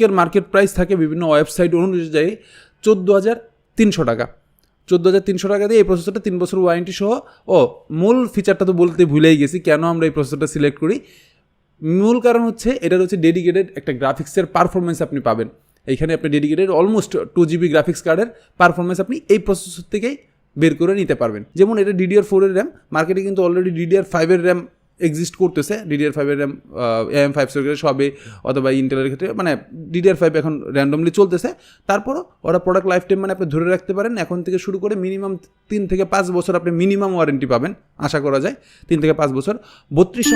আজকের market price থাকে বিভিন্ন ওয়েবসাইট অনুযায়ী চোদ্দ হাজার তিনশো টাকা। চোদ্দ হাজার তিনশো টাকা দিয়ে এই প্রসেসরটা তিন বছর ওয়ারেন্টি সহ, ও, মূল ফিচারটা তো বলতে ভুলেই গেছি কেন আমরা এই প্রসেসরটা সিলেক্ট করি। মূল কারণ হচ্ছে এটার হচ্ছে ডেডিকেটেড একটা গ্রাফিক্সের পারফরমেন্স আপনি পাবেন। এইখানে আপনি dedicated almost two GB graphics কার্ডের পারফরমেন্স আপনি এই প্রসেসর থেকেই বের করে নিতে পারবেন। যেমন এটা ডিডিআর ফোরের র্যাম মার্কেটে কিন্তু অলরেডি ডিডিআর ফাইভের র্যাম এক্সিস্ট করতেছে ডিডিআর ফাইভের র্যাম এম ফাইভ সেকেন্ড সবে অথবা ইন্টেলের ক্ষেত্রে মানে ডিডিআর ফাইভ এখন র্যান্ডমলি চলতেছে। তারপরও ওরা প্রোডাক্ট লাইফ টাইম মানে আপনি ধরে রাখতে পারেন, এখন থেকে শুরু করে মিনিমাম তিন থেকে পাঁচ বছর আপনি মিনিমাম ওয়ারেন্টি পাবেন, আশা করা যায়। তিন থেকে পাঁচ বছর। বত্রিশ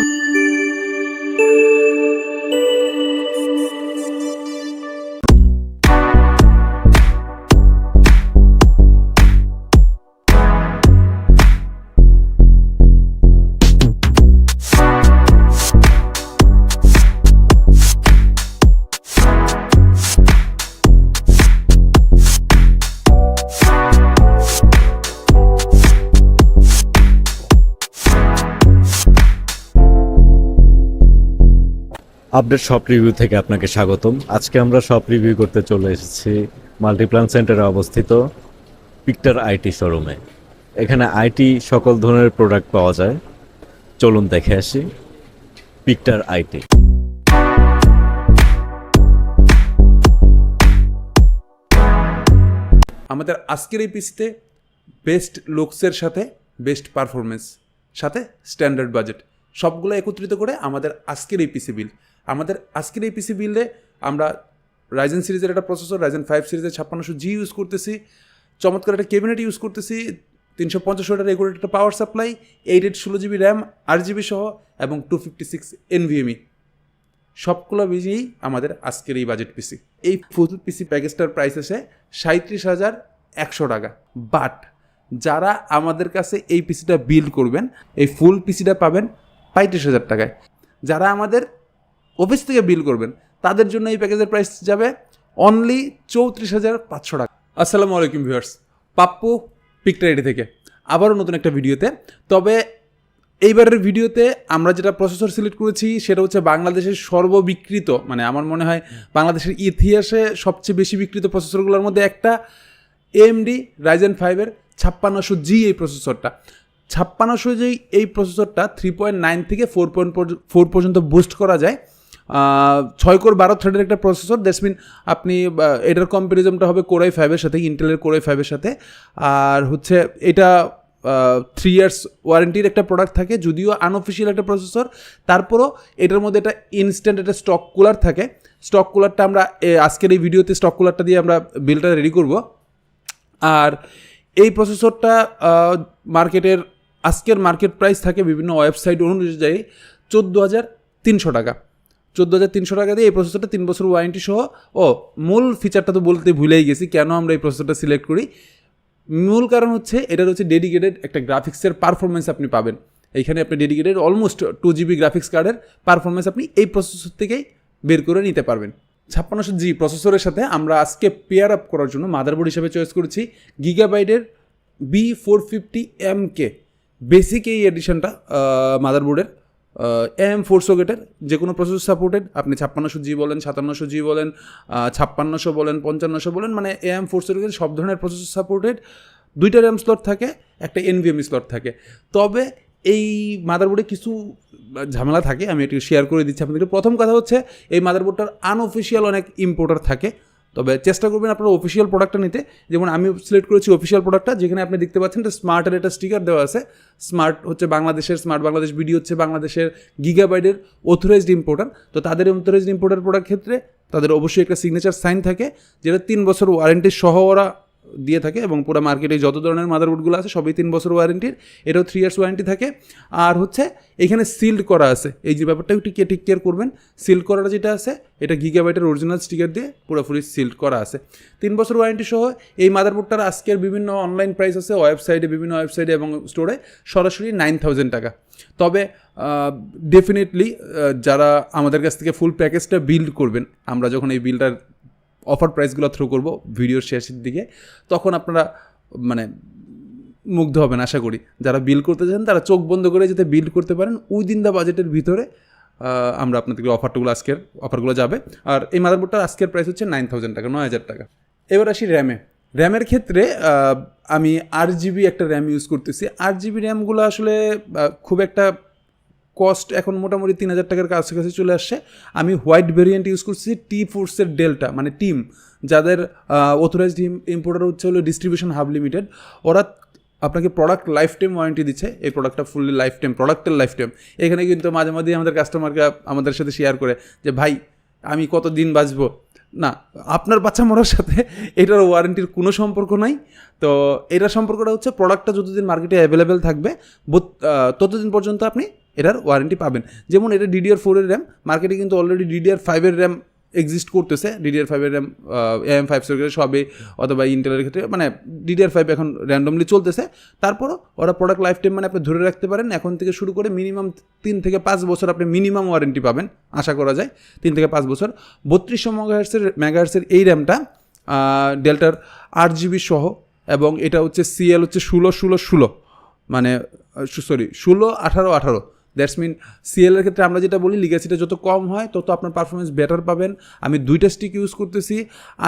আপডেট শপ রিভিউ থেকে আপনাকে স্বাগতম। আজকে আমরা শপ রিভিউ করতে চলে এসেছি মাল্টিপ্লান সেন্টারে অবস্থিত পিক্টার আইটি শোরুমে এখানে আইটি সকল ধরনের প্রোডাক্ট পাওয়া যায়। চলুন দেখে আসি পিক্টার আইটি আমাদের আজকের এই পিসিতে বেস্ট লুকসের সাথে বেস্ট পারফরমেন্স সাথে স্ট্যান্ডার্ড বাজেট সবগুলো একত্রিত করে আমাদের আজকের এই পিসি বিল আমাদের আজকের এই পিসি বিলে আমরা রাইজেন সিরিজের একটা প্রসেসর রাইজেন ফাইভ সিরিজের ছাপ্পান্নশো জি ইউজ করতেছি। চমৎকার একটা ক্যাবিনেট ইউজ করতেছি। তিনশো পঞ্চাশ ওয়াটের রেগুলেট একটা পাওয়ার সাপ্লাই এইট এইট ষোলো জিবি র্যাম আট জিবি সহ, এবং টু ফিফটি সিক্স এনভিএমই সবগুলো মিলিয়েই আমাদের আজকের এই বাজেট পিসি এই ফুল পিসি প্যাকেজটার প্রাইস আছে সাঁত্রিশ হাজার একশো টাকা। বাট যারা আমাদের কাছে এই পিসিটা বিল করবেন, এই ফুল পিসিটা পাবেন পঁয়ত্রিশ হাজার টাকায়। যারা আমাদের অফিস থেকে বিল করবেন। তাদের জন্য এই প্যাকেজের প্রাইস যাবে অনলি চৌত্রিশ হাজার পাঁচশো টাকা। আসসালামু আলাইকুম ভিউয়ার্স পাপ্পু পিকটাইডি থেকে। আবারও নতুন একটা ভিডিওতে। তবে এইবারের ভিডিওতে আমরা যেটা প্রসেসর সিলেক্ট করেছি, সেটা হচ্ছে বাংলাদেশের সর্ববিকৃত মানে আমার মনে হয় বাংলাদেশের ইতিহাসে সবচেয়ে বেশি বিকৃত প্রসেসরগুলোর মধ্যে একটা এএমডি রাইজেন ফাইভের ছাপ্পান্নশো জি এই প্রসেসরটা ছাপ্পান্নশো জি এই প্রসেসরটা থ্রি পয়েন্ট নাইন থেকে ফোর পয়েন্ট ফোর পর্যন্ত বুস্ট করা যায়। ছয় কোর বারো থ্রেডের একটা প্রসেসর দ্যাটস মিন আপনি এটার কম্পারিজনটা হবে কোরাই ফাইভের সাথে ইন্টেলের কোরাই ফাইভের সাথে। আর হচ্ছে এটা থ্রি ইয়ার্স ওয়ারেন্টির একটা প্রোডাক্ট থাকে, যদিও আনঅফিসিয়াল একটা প্রসেসর তারপরও এটার মধ্যে একটা ইনস্ট্যান্ট একটা স্টক কুলার থাকে। স্টক কুলারটা আমরা আজকের এই ভিডিওতে স্টক কুলারটা দিয়ে আমরা বিলটা রেডি করব। আর এই প্রসেসরটা মার্কেটের আজকের মার্কেট প্রাইস থাকে বিভিন্ন ওয়েবসাইট অনুযায়ী চোদ্দ হাজার তিনশো টাকা। চোদ্দ হাজার তিনশো টাকা দিয়ে এই প্রসেসরটা তিন বছর ওয়ারেন্টি সহ। ও, মূল ফিচারটা তো বলতে ভুলেই গেছি, কেন আমরা এই প্রসেসরটা সিলেক্ট করি? মূল কারণ হচ্ছে, এটার হচ্ছে ডেডিকেটেড একটা গ্রাফিক্সের পারফরমেন্স আপনি পাবেন। এইখানে আপনি dedicated almost two GB graphics কার্ডের পারফরমেন্স আপনি এই প্রসেসর থেকেই বের করে নিতে পারবেন। ছাপ্পান্নশো জি প্রসেসরের সাথে আমরা আজকে পেয়ার আপ করার জন্য মাদারবোর্ড হিসেবে চয়েস করেছি গিগাবাইটের B four fifty M K basic এই এডিশনটা মাদারবোর্ডের এম ফোর সকেটের যে কোনো প্রসেসর সাপোর্টেড আপনি ছাপ্পান্নশো জি বলেন, সাতান্নশো জি বলেন ছাপ্পান্নশো বলেন, পঞ্চান্নশো বলেন মানে এম ফোর সকেটের সব ধরনের প্রসেসর সাপোর্টেড দুইটা র্যাম স্লট থাকে, একটা এনভিএম স্লট থাকে। তবে এই মাদারবোর্ডে কিছু ঝামেলা থাকে, আমি একটু শেয়ার করে দিচ্ছি আপনাদেরকে। প্রথম কথা হচ্ছে, এই মাদারবোর্ডটার আনঅফিসিয়াল অনেক ইম্পোর্টার থাকে। তবে চেষ্টা করবেন আপনার অফিসিয়াল প্রোডাক্টটা নিতে। যেমন আমি সিলেক্ট করেছি অফিসিয়াল প্রোডাক্টটা যেখানে আপনি দেখতে পাচ্ছেন একটা স্মার্টের একটা স্টিকার দেওয়া আছে। স্মার্ট হচ্ছে বাংলাদেশের স্মার্ট বাংলাদেশ বিডি হচ্ছে বাংলাদেশের গিগাবাইডের অথরাইজড ইম্পোর্টার তো তাদের অথরাইজড ইম্পোর্টার প্রোডাক্ট ক্ষেত্রে তাদের অবশ্যই একটা সিগনেচার সাইন থাকে, যেটা তিন বছর ওয়ারেন্টি সহ ওরা দিয়ে থাকে এবং পুরো মার্কেটে যত ধরনের মাদারবোর্ডগুলো আছে, সবই তিন বছর ওয়ারেন্টির এটাও থ্রি ইয়ার্স ওয়ারেন্টি থাকে। আর হচ্ছে, এখানে সিল্ড করা আছে। এই যে ব্যাপারটা একটু টেক কেয়ার করবেন। সিল্ড করাটা যেটা আছে, এটা গিগাবাইটের অরিজিনাল স্টিকার দিয়ে পুরোপুরি সিল্ড করা আছে। তিন বছর ওয়ারেন্টি সহ এই মাদারবোর্ডটার আজকের বিভিন্ন অনলাইন প্রাইস আছে ওয়েবসাইটে বিভিন্ন ওয়েবসাইটে এবং স্টোরে সরাসরি নাইন থাউজেন্ড টাকা। তবে ডেফিনেটলি যারা আমাদের কাছ থেকে ফুল প্যাকেজটা বিল্ড করবেন, আমরা যখন এই বিলটার অফার প্রাইসগুলো থ্রো করব ভিডিওর শেষের দিকে, তখন আপনারা মানে মুগ্ধ হবেন আশা করি। যারা বিল করতে চান, তারা চোখ বন্ধ করে যাতে বিল করতে পারেন। উইদিন দ্য বাজেটের ভিতরে আমরা আপনাদেরকে অফারগুলো আজকের, অফারগুলো যাবে। আর এই মাদারবোর্ডটার আজকের প্রাইস হচ্ছে নাইন থাউজেন্ড টাকা, নয় হাজার টাকা। এবার আসি র্যামে র্যামের ক্ষেত্রে আমি আট জিবি একটা র্যাম ইউজ করতেছি। আট জিবি র্যামগুলো আসলে খুব একটা কস্ট এখন মোটামুটি তিন হাজার টাকার কাছাকাছি চলে আসছে। আমি হোয়াইট ভেরিয়েন্ট ইউজ করছি টি ফোর্সের ডেল্টা মানে টিম যাদের অথরাইজড ইম্পোর্টার হচ্ছে হলো ডিস্ট্রিবিউশন হাব লিমিটেড ওরা আপনাকে প্রোডাক্ট লাইফ টাইম ওয়ারেন্টি দিচ্ছে, এই প্রোডাক্টটা ফুললি লাইফ টাইম প্রোডাক্টের লাইফ টাইম এখানে কিন্তু মাঝে মাঝে আমাদের কাস্টমারকে আমাদের সাথে শেয়ার করে যে, ভাই, আমি কত দিন বাঁচবো? না, আপনার বাচ্চা মরার সাথে এটার ওয়ারেন্টির কোনো সম্পর্ক নাই। তো এটার সম্পর্কটা হচ্ছে প্রোডাক্টটা যতদিন মার্কেটে অ্যাভেলেবেল থাকবে ততদিন পর্যন্ত আপনি এটার ওয়ারেন্টি পাবেন। যেমন এটা ডিডিআর ফোরের র্যাম মার্কেটে কিন্তু অলরেডি ডিডিআর ফাইভের র্যাম এক্সিস্ট করতেছে। ডিডিআর ফাইভের র্যাম এম ফাইভ সেকেন্ড সবে অথবা ইন্টেলের ক্ষেত্রে মানে ডিডিআর ফাইভ এখন র্যান্ডমলি চলতেছে। তারপরও ওরা প্রোডাক্ট লাইফ টাইম মানে আপনি ধরে রাখতে পারেন, এখন থেকে শুরু করে মিনিমাম তিন থেকে পাঁচ বছর আপনি মিনিমাম ওয়ারেন্টি পাবেন, আশা করা যায়। তিন থেকে পাঁচ বছর। বত্রিশশো মেগাহার্সের মেগাহার্সের এই র্যামটা ডেল্টার আট জিবি সহ, এবং এটা হচ্ছে সিএল হচ্ছে ষোলো ষোলো ষোলো মানে সরি ষোলো আঠারো আঠারো। দ্যাটস মিন সিএলের ক্ষেত্রে আমরা যেটা বলি লিগাসিটা যত কম হয়, তত আপনার পারফরমেন্স বেটার পাবেন। আমি দুইটা স্টিক ইউজ করতেছি।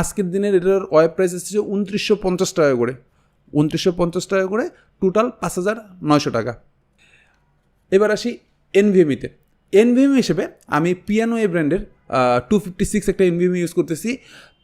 আজকের দিনের এটার ওয়েব প্রাইস এসেছে উনত্রিশশো পঞ্চাশ টাকা করে। উনত্রিশশো পঞ্চাশ টাকা করে টোটাল পাঁচ হাজার নয়শো টাকা। এবার আসি এনভিএমিতে এনভিএম হিসেবে আমি পিয়ানোয়ে ব্র্যান্ডের টু ফিফটি সিক্স একটা এনভিএম ইউজ করতেছি।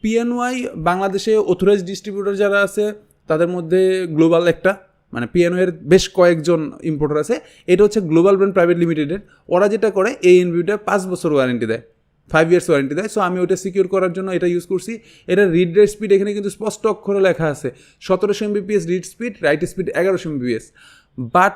পিএনওয়াই বাংলাদেশে অথরাইজ ডিস্ট্রিবিউটর যারা আছে, তাদের মধ্যে গ্লোবাল একটা। মানে পিএনওয়ের বেশ কয়েকজন ইম্পোর্টার আছে। এটা হচ্ছে গ্লোবাল ব্র্যান্ড প্রাইভেট লিমিটেডের ওরা যেটা করে, এই এনভিউটা পাঁচ বছর ওয়ারেন্টি দেয়। ফাইভ ইয়ার্স ওয়ারেন্টি দেয়। সো আমি ওটা সিকিউর করার জন্য এটা ইউজ করছি। এটা রিড রেট স্পিড এখানে কিন্তু স্পষ্ট অক্ষরে লেখা আছে। সতেরোশো Mbps read speed write speed এগারোশো এমবিপিএস বাট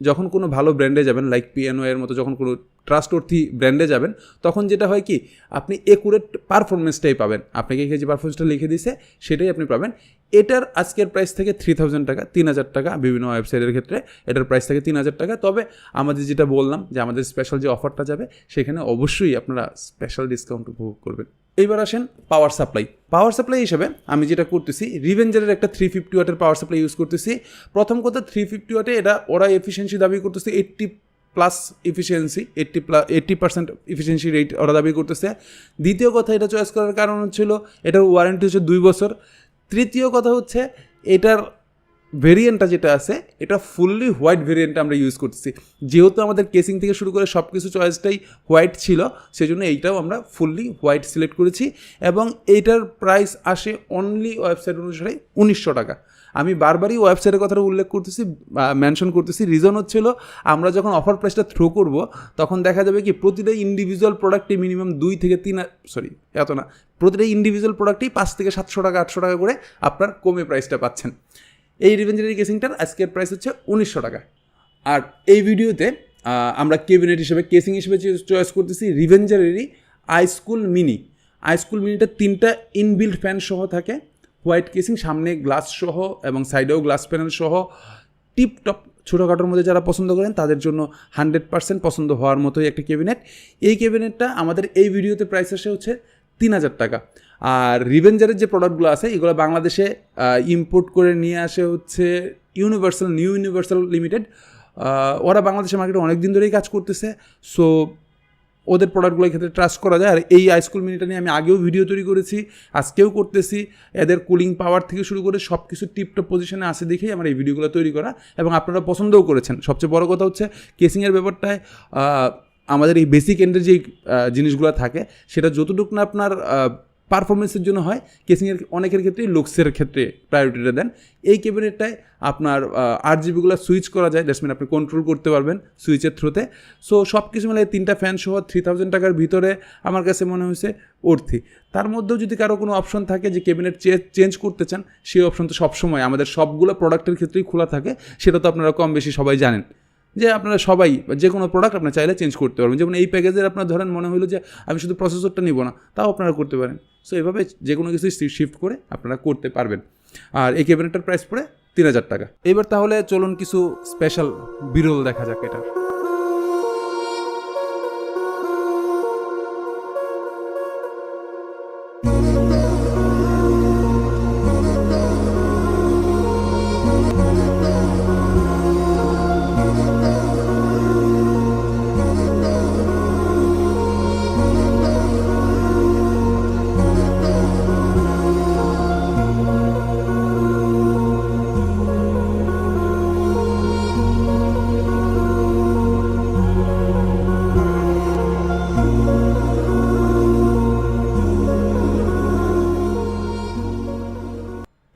যখন কোনো ভালো ব্র্যান্ডে যাবেন লাইক পিএনও এর মতো যখন কোনো ট্রাস্টঅর্থী ব্র্যান্ডে যাবেন, তখন যেটা হয় কি, আপনি একুরেট পারফরমেন্সটাই পাবেন। আপনাকে যে পারফরমেন্সটা লিখে দিছে, সেটাই আপনি পাবেন। এটার আজকের প্রাইস থেকে থ্রি থাউজেন্ড টাকা, তিন হাজার টাকা বিভিন্ন ওয়েবসাইটের ক্ষেত্রে। এটার প্রাইস থেকে তিন হাজার টাকা। তবে আমাদের যেটা বললাম যে আমাদের স্পেশাল যে অফারটা যাবে, সেখানে অবশ্যই আপনারা স্পেশাল ডিসকাউন্ট উপভোগ করবেন। এইবার আসেন পাওয়ার সাপ্লাই পাওয়ার সাপ্লাই হিসেবে আমি যেটা করতেছি রিভেঞ্জারের একটা থ্রি ফিফটি ওয়াটের পাওয়ার সাপ্লাই ইউজ করতেছি। প্রথম কথা থ্রি ফিফটি ওয়াটে এটা ওরা এফিসিয়েন্সি দাবি করতেছে eighty plus efficiency eighty plus eighty percent efficiency rate ওরা দাবি করতেছে। দ্বিতীয় কথা এটা চয়েস করার কারণ হচ্ছিল, এটার ওয়ারেন্টি হচ্ছে দুই বছর। তৃতীয় কথা হচ্ছে, এটার ভেরিয়েন্টটা যেটা আছে, এটা ফুললি হোয়াইট ভেরিয়েন্টটা আমরা ইউজ করছি যেহেতু আমাদের কেসিং থেকে শুরু করে সব কিছু চয়েসটাই হোয়াইট ছিল, সেজন্য এইটাও আমরা ফুললি হোয়াইট সিলেক্ট করেছি এবং এইটার প্রাইস আসে অনলি ওয়েবসাইট অনুসারে উনিশশো টাকা। আমি বারবারই ওয়েবসাইটের কথাটা উল্লেখ করতেছি মেনশন করতেছি। রিজন হচ্ছিল, আমরা যখন অফার প্রাইসটা থ্রো করব, তখন দেখা যাবে কি প্রতিটা ইন্ডিভিজুয়াল প্রোডাক্টে মিনিমাম দুই থেকে তিন সরি এত না, প্রতিটা ইন্ডিভিজুয়াল প্রোডাক্টেই পাঁচ থেকে সাতশো টাকা, আটশো টাকা করে আপনার কমে প্রাইসটা পাচ্ছেন। এই রিভেঞ্জারি কেসিংটার আজকের প্রাইস হচ্ছে উনিশশো টাকা। আর এই ভিডিওতে আমরা কেবিনেট হিসেবে কেসিং হিসেবে চয়েস করতেছি রিভেঞ্জারেরই আইস্কুল মিনি আইস্কুল মিনিটা তিনটা ইনবিল্ড ফ্যান সহ থাকে। হোয়াইট কেসিং, সামনে গ্লাস সহ এবং সাইডেও গ্লাস প্যানেল সহ টিপ টপ ছোটোখাটোর মধ্যে যারা পছন্দ করেন, তাদের জন্য হান্ড্রেড পার্সেন্ট পছন্দ হওয়ার মতোই একটা ক্যাবিনেট। এই ক্যাবিনেটটা আমাদের এই ভিডিওতে প্রাইস আসে হচ্ছে তিন হাজার টাকা। আর রিভেঞ্জারের যে প্রোডাক্টগুলো আছে, এগুলো বাংলাদেশে ইম্পোর্ট করে নিয়ে আসে হচ্ছে ইউনিভার্সাল নিউ ইউনিভার্সাল লিমিটেড ওরা বাংলাদেশের মার্কেটে অনেক দিন ধরেই কাজ করতেছে। সো ওদের প্রোডাক্টগুলোর ক্ষেত্রে ট্রাস্ট করা যায়। আর এই আইস্কুল মিনিটা নিয়ে আমি আগেও ভিডিও তৈরি করেছি, আজকেও করতেছি। এদের কুলিং পাওয়ার থেকে শুরু করে সব কিছু টিপটপ পজিশনে আসে দেখেই আমার এই ভিডিওগুলো তৈরি করা। এবং আপনারা পছন্দও করেছেন। সবচেয়ে বড় কথা হচ্ছে কেসিংয়ের ব্যাপারটায় আমাদের এই বেসিক এন্ডের যে জিনিসগুলো থাকে, সেটা যতটুকু না আপনার পারফরমেন্সের জন্য হয় কেসিংয়ের অনেকের ক্ষেত্রেই লুকসের ক্ষেত্রে প্রায়োরিটিটা দেন। এই ক্যাবিনেটটায় আপনার আট জিবিগুলো সুইচ করা যায় দ্যাটস আপনি কন্ট্রোল করতে পারবেন সুইচের থ্রুতে সো সব কিছু মিলে তিনটা ফ্যান সহ থ্রি থাউজেন্ড টাকার ভিতরে আমার কাছে মনে হয়েছে অর্থি তার মধ্যেও যদি কারও কোনো অপশন থাকে যে ক্যাবিনেট চেঞ্জ করতে চান, সেই অপশন তো সবসময়, আমাদের সবগুলো প্রোডাক্টের ক্ষেত্রেই খোলা থাকে, সেটা তো আপনারা কম বেশি সবাই জানেন। যে আপনারা সবাই যে কোনো প্রোডাক্ট আপনার চাইলে চেঞ্জ করতে পারবেন। যেমন এই প্যাকেজের আপনার ধরেন মনে হলো যে আমি শুধু প্রসেসরটা নিব না, তাও আপনারা করতে পারেন। সো এভাবে যে কোনো কিছু শিফট করে আপনারা করতে পারবেন। আর এই ক্যাবিনেটটার প্রাইস পড়ে তিন হাজার টাকা। এবার তাহলে চলুন কিছু স্পেশাল বিরল দেখা যাক এটা।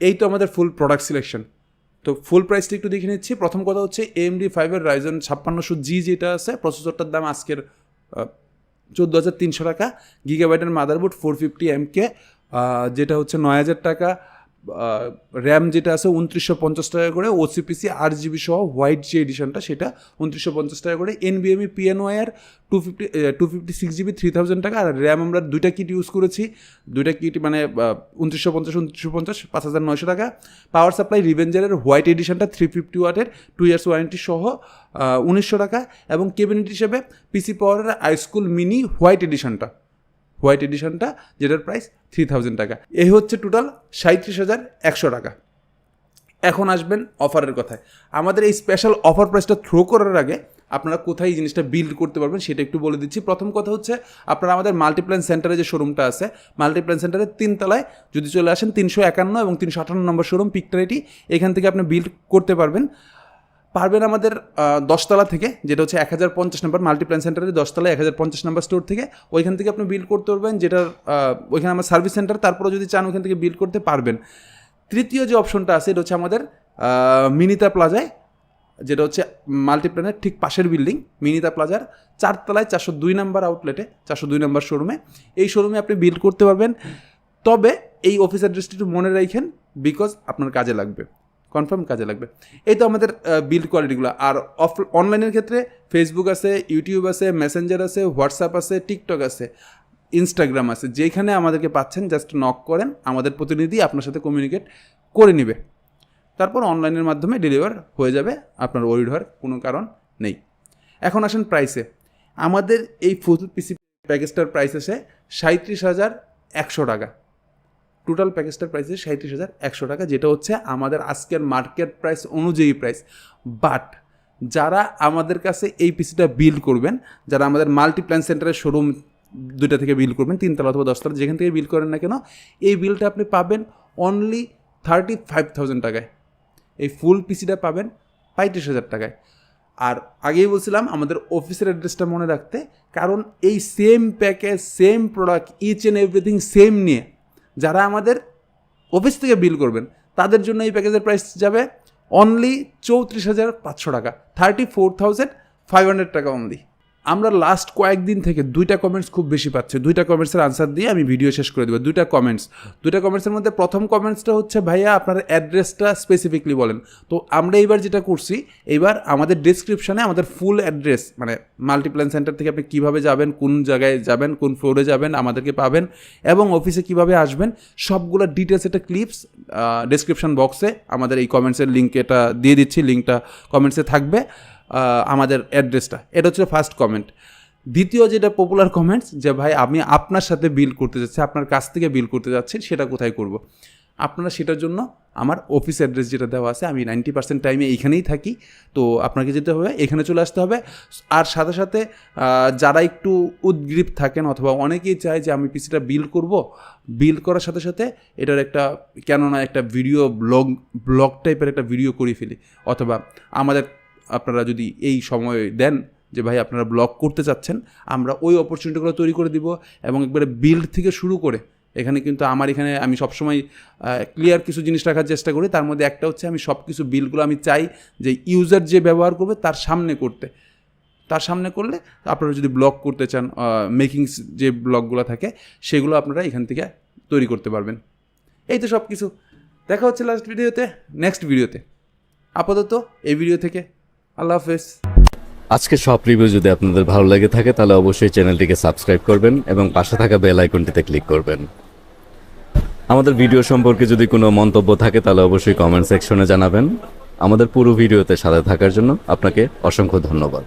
এই তো আমাদের ফুল প্রোডাক্ট সিলেকশন তো ফুল প্রাইসটা একটু দেখে নিচ্ছি। প্রথম কথা হচ্ছে এমডি ফাইভের রাইজন ছাপ্পান্নশো জি যেটা আছে প্রসেসরটার দাম আজকের চোদ্দ হাজার তিনশো টাকা। গিগাবাইটের মাদারবোর্ড ফোর ফিফটি এমকে যেটা হচ্ছে নয় হাজার টাকা। র্যাম যেটা আছে উনত্রিশশো পঞ্চাশ টাকা করে ওসিপিসি আট জিবি সহ হোয়াইট যে এডিশনটা সেটা উনত্রিশশো পঞ্চাশ টাকা করে। এনবিএমই পিএনওয়ার two fifty two fifty six GB three thousand টাকা। আর র্যাম আমরা দুইটা কিট ইউজ করেছি। দুইটা কিট মানে উনত্রিশশো পঞ্চাশ উনত্রিশশো পঞ্চাশ, পাঁচ হাজার নয়শো টাকা। পাওয়ার সাপ্লাই রিভেঞ্জারের হোয়াইট এডিশনটা থ্রি ফিফটি ওয়াটের টু ইয়ার্স ওয়ারেন্টি সহ উনিশশো টাকা। এবং কেবিনেট হিসেবে পিসি পাওয়ারের আইস্কুল মিনি হোয়াইট এডিশনটা হোয়াইট এডিশনটা, যেটার প্রাইস থ্রি থাউজেন্ড টাকা। এই হচ্ছে টোটাল সাঁত্রিশ হাজার একশো টাকা। এখন আসবেন অফারের কথায়। আমাদের এই স্পেশাল অফার প্রাইসটা থ্রো করার আগে আপনারা কোথায় এই জিনিসটা বিল্ড করতে পারবেন সেটা একটু বলে দিচ্ছি। প্রথম কথা হচ্ছে, আপনারা আমাদের মাল্টিপ্ল্যান সেন্টারে যে শোরুমটা আছে মাল্টিপ্ল্যান সেন্টারের তিনতলায় যদি চলে আসেন তিনশো একান্ন এবং তিনশো আটান্ন নম্বর শোরুম পিকটারিটি এখান থেকে আপনি বিল্ড করতে পারবেন। পারবেন আমাদের দশতলা থেকে, যেটা হচ্ছে এক হাজার পঞ্চাশ নম্বর মাল্টিপ্ল্যান সেন্টারের দশতলা এক হাজার পঞ্চাশ নম্বর স্টোর থেকে। ওইখান থেকে আপনি বিল করতে পারবেন, যেটার ওইখানে আমার সার্ভিস সেন্টার তারপরে যদি চান ওইখান থেকে বিল করতে পারবেন। তৃতীয় যে অপশনটা আছে, এটা হচ্ছে আমাদের মিনিতা প্লাজায় যেটা হচ্ছে মাল্টিপ্ল্যানের ঠিক পাশের বিল্ডিং মিনিতা প্লাজার চারতলায় চারশো দুই নম্বর আউটলেটে চারশো দুই নম্বর শোরুমে এই শোরুমে আপনি বিল করতে পারবেন। তবে এই অফিস অ্যাড্রেসটি একটু মনে রাখেন বিকজ আপনার কাজে লাগবে। কনফার্ম কাজে লাগবে। এই তো আমাদের বিল্ড কোয়ালিটিগুলো আর অফ অনলাইনের ক্ষেত্রে ফেসবুক আছে ইউটিউব আছে মেসেঞ্জার আছে হোয়াটসঅ্যাপ আছে টিকটক আছে ইনস্টাগ্রাম আছে। যেখানে আমাদেরকে পাচ্ছেন জাস্ট নক করেন, আমাদের প্রতিনিধি আপনার সাথে কমিউনিকেট করে নেবে। তারপর অনলাইনের মাধ্যমে ডেলিভার হয়ে যাবে, আপনার ওরিড হওয়ার কোনো কারণ নেই। এখন আসেন প্রাইসে আমাদের এই ফুল পিসি প্যাকেজটার প্রাইস আছে সাঁত্রিশ হাজার একশো টাকা। টোটাল প্যাকেজটার প্রাইস সাঁত্রিশ হাজার একশো টাকা, যেটা হচ্ছে আমাদের আজকের মার্কেট প্রাইস অনুযায়ী প্রাইস বাট যারা আমাদের কাছে এই পিসিটা বিল করবেন, যারা আমাদের মাল্টিপ্ল্যান সেন্টারের শোরুম দুইটা থেকে বিল করবেন, তিনতলা অথবা দশতলা, যেখান থেকে বিল করেন না কেন, এই বিলটা আপনি পাবেন অনলি থার্টি ফাইভ থাউজেন্ড টাকায়। এই ফুল পিসিটা পাবেন পঁয়ত্রিশ হাজার টাকায়। আর আগেই বলছিলাম, আমাদের অফিসের অ্যাড্রেসটা মনে রাখতে, কারণ এই same package same product each and everything same নিয়ে যারা আমাদের অফিস থেকে বিল করবেন, তাদের জন্য এই প্যাকেজের প্রাইস যাবে অনলি চৌত্রিশ হাজার পাঁচশো টাকা thirty four thousand five hundred টাকা অনলি আমরা লাস্ট কয়েকদিন থেকে দুইটা কমেন্টস খুব বেশি পাচ্ছি। দুইটা কমেন্টসের আনসার দিয়ে আমি ভিডিও শেষ করে দেবো। দুইটা কমেন্টস দুইটা কমেন্টসের মধ্যে প্রথম কমেন্টসটা হচ্ছে, ভাইয়া, আপনার অ্যাড্রেসটা স্পেসিফিকলি বলেন। তো আমরা এইবার যেটা করছি, এইবার আমাদের ডিসক্রিপশানে আমাদের ফুল অ্যাড্রেস মানে মাল্টিপ্ল্যান সেন্টার থেকে আপনি কীভাবে যাবেন, কোন জায়গায় যাবেন, কোন ফ্লোরে যাবেন, আমাদেরকে পাবেন এবং অফিসে কীভাবে আসবেন, সবগুলো ডিটেলস একটা ক্লিপস ডিসক্রিপশন বক্সে আমাদের এই কমেন্টসের লিঙ্ক এটা দিয়ে দিচ্ছি। লিঙ্কটা কমেন্টসে থাকবে। আমাদের অ্যাড্রেসটা এটা হচ্ছে ফার্স্ট কমেন্ট দ্বিতীয় যেটা পপুলার কমেন্টস যে ভাই, আমি আপনার সাথে বিল করতে যাচ্ছি, আপনার কাছ থেকে বিল করতে যাচ্ছি, সেটা কোথায় করব? আপনারা সেটার জন্য আমার অফিস অ্যাড্রেস যেটা দেওয়া আছে, আমি নাইনটি পার্সেন্ট টাইমে এইখানেই থাকি। তো আপনাকে যেতে হবে, এখানে চলে আসতে হবে। আর সাথে সাথে যারা একটু উদ্গ্রীব থাকেন অথবা অনেকেই চায় যে আমি পিসিটা বিল করব বিল করার সাথে সাথে এটার একটা, কেননা একটা ভিডিও ব্লগ ব্লগ টাইপের একটা ভিডিও করে ফেলি। অথবা আমাদের আপনারা যদি এই সময় দেন যে ভাই আপনারা ব্লগ করতে চাচ্ছেন, আমরা ওই অপরচুনিটিগুলো তৈরি করে দিব এবং একবারে বিল্ড থেকে শুরু করে, এখানে কিন্তু আমার এখানে আমি সবসময় ক্লিয়ার কিছু জিনিস রাখার চেষ্টা করি, তার মধ্যে একটা হচ্ছে আমি সব কিছু বিলগুলো আমি চাই যে ইউজার যে ব্যবহার করবে তার সামনে করতে। তার সামনে করলে আপনারা যদি ব্লগ করতে চান মেকিংস যে ব্লগগুলো থাকে, সেগুলো আপনারা এখান থেকে তৈরি করতে পারবেন। এই তো সব কিছু দেখা হচ্ছে লাস্ট ভিডিওতে নেক্সট ভিডিওতে আপাতত এই ভিডিও থেকে আল্লাহ হাফেজ। আজকে সব রিভিউ যদি আপনাদের ভালো লেগে থাকে, তাহলে অবশ্যই চ্যানেলটিকে সাবস্ক্রাইব করবেন এবং পাশে থাকা বেল আইকনটিতে ক্লিক করবেন। আমাদের ভিডিও সম্পর্কে যদি কোনো মন্তব্য থাকে, তাহলে অবশ্যই কমেন্ট সেকশনে জানাবেন। আমাদের পুরো ভিডিওতে সাথে থাকার জন্য আপনাকে অসংখ্য ধন্যবাদ।